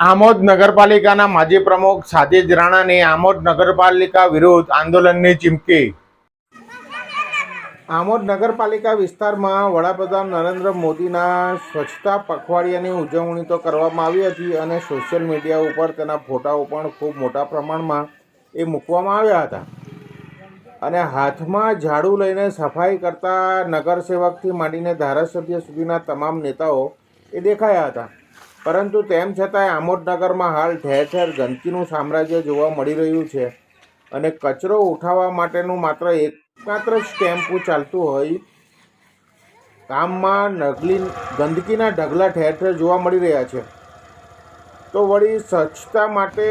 આમોદ નગરપાલિકાના માજી પ્રમુખ સાજેજ રાણાની આમોદ નગરપાલિકા વિરુદ્ધ આંદોલનની ચીમકી. આમોદ નગરપાલિકા વિસ્તારમાં વડાપ્રધાન નરેન્દ્ર મોદીના સ્વચ્છતા પખવાડિયાની ઉજવણી તો કરવામાં આવી હતી અને સોશિયલ મીડિયા ઉપર તેના ફોટાઓ પણ ખૂબ મોટા પ્રમાણમાં એ મૂકવામાં આવ્યા હતા. અને હાથમાં ઝાડુ લઈને સફાઈ કરતા નગરસેવકથી માંડીને ધારાસભ્ય સુધીના તમામ નેતાઓ એ દેખાયા હતા. પરંતુ તેમ છતાંય આમોદનગરમાં હાલ ઠેર ઠેર ગંદકીનું સામ્રાજ્ય જોવા મળી રહ્યું છે અને કચરો ઉઠાવવા માટેનું માત્ર એકમાત્ર જ ટેમ્પો ચાલતું હોય ગામમાં નગલી ગંદકીના ઢગલા ઠેર ઠેર જોવા મળી રહ્યા છે. તો વળી સ્વચ્છતા માટે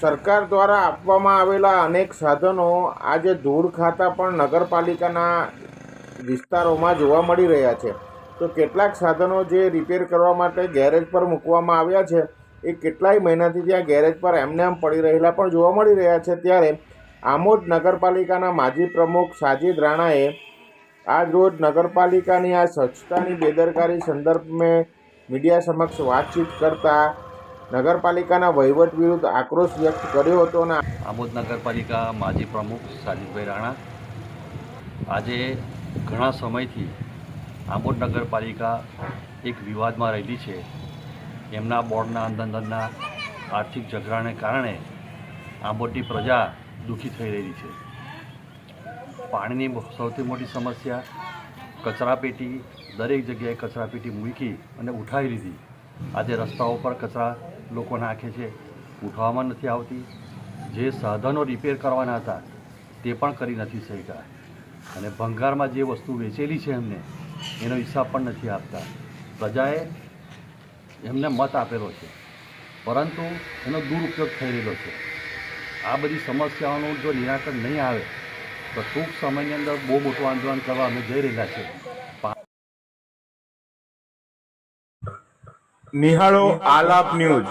સરકાર દ્વારા આપવામાં આવેલા અનેક સાધનો આજે ધૂળ ખાતા પણ નગરપાલિકાના વિસ્તારોમાં જોવા મળી રહ્યા છે. તો કેટલાક સાધનો જે રિપેર કરવા માટે ગેરેજ પર મૂકવામાં આવ્યા છે, એ કેટલાય મહિનાથી ત્યાં ગેરેજ પર એમને એમ પડી રહેલા પણ જોવા મળી રહ્યા છે. ત્યારે આમોદ નગરપાલિકાના માજી પ્રમુખ સાજીદ રાણાએ આજ રોજ નગરપાલિકાની આ સ્વચ્છતાની બેદરકારી સંદર્ભમાં મીડિયા સમક્ષ વાતચીત કરતા નગરપાલિકાના વહીવટ વિરુદ્ધ આક્રોશ વ્યક્ત કર્યો હતો અને આમોદ નગરપાલિકા માજી પ્રમુખ સાજીદભાઈ રાણા આજે ઘણા સમયથી આમોદ નગરપાલિકા એક વિવાદમાં રહેલી છે. એમના બોર્ડના અંદર અંદરના આર્થિક ઝઘડાને કારણે આંબોડની પ્રજા દુઃખી થઈ રહેલી છે. પાણીની સૌથી મોટી સમસ્યા કચરાપેટી, દરેક જગ્યાએ કચરાપેટી મૂકી અને ઉઠાવી લીધી. આજે રસ્તાઓ પર કચરા લોકો નાખે છે, ઉઠાવવામાં નથી આવતી. જે સાધનો રિપેર કરવાના હતા તે પણ કરી નથી શક્યા. અને ભંગારમાં જે વસ્તુ વેચેલી છે એમને એનો હિસાબ પણ નથી આપતા. પ્રજાએ એમને મત આપેલો છે. પરંતુ એનો દુરુપયોગ થઈ રહેલો છે. આ બધી સમસ્યાઓનું જો નિરાકરણ નહીં આવે, તો ટૂંક સમયની અંદર બહુ મોટું આંદોલન કરવા અમે જઈ રહ્યા છીએ. નિહાળો આલાપ ન્યૂઝ.